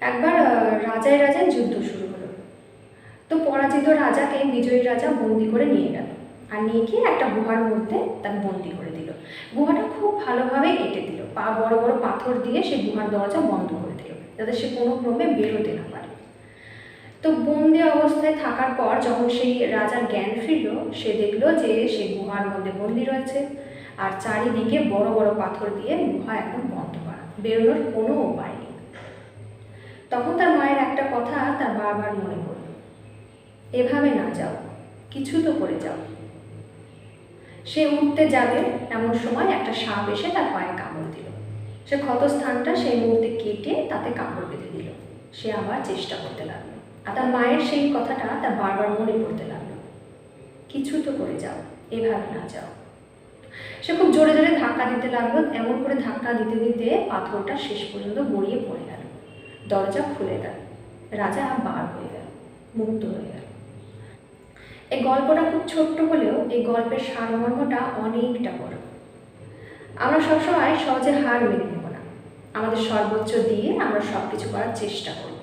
একবার রাজায় রাজায় যুদ্ধ শুরু হলো। তো পরাজিত রাজাকে বিজয়ী রাজা বন্দি করে নিয়ে গেল আর নিয়ে গিয়ে একটা গুহার মধ্যে তাকে বন্দি করে দিল। গুহাটা খুব ভালোভাবে কেটে দিল। পা, বড় বড় পাথর দিয়ে সে গুহার দরজা বন্ধ করে দিল যাতে সে কোনো ক্রমে বেরোতে না পারে। তো বন্দি অবস্থায় থাকার পর যখন সেই রাজার জ্ঞান ফিরল, সে দেখল যে সে গুহার মধ্যে বন্দি রয়েছে আর চারিদিকে বড় বড় পাথর দিয়ে গুহা একদম বন্ধ করা। বেরোনোর কোনো উপায় তখন তার মায়ের একটা কথা তার বারবার মনে পড়ল। এভাবে না যাও, কিছু তো করে যাও। সে উঠতে যাবে এমন সময় একটা সাপ এসে তার পায়ে কামড় দিল। সে ক্ষতস্থানটা সেই মুহূর্তে কেটে তাতে কাপড় বেঁধে দিল। সে আবার চেষ্টা করতে লাগল আর তার মায়ের সেই কথাটা তার বারবার মনে পড়তে লাগল। কিছু তো করে যাও, এভাবে না যাও। সে খুব জোরে জোরে ধাক্কা দিতে লাগল, এমন করে ধাক্কা দিতে দিতে পাথরটা শেষ পর্যন্ত গড়িয়ে পড়ে গেল। দরজা খুলে গেল। রাজা বার হয়ে গেল মুক্ত হয়ে গেল। এই গল্পটা খুব ছোট্ট হলেও এই গল্পের সারমর্মটা অনেকটা বড়। আমরা সবসময় সহজে হার মেনে নেব না। আমাদের সর্বোচ্চ দিয়ে আমরা সব কিছু করার চেষ্টা করব।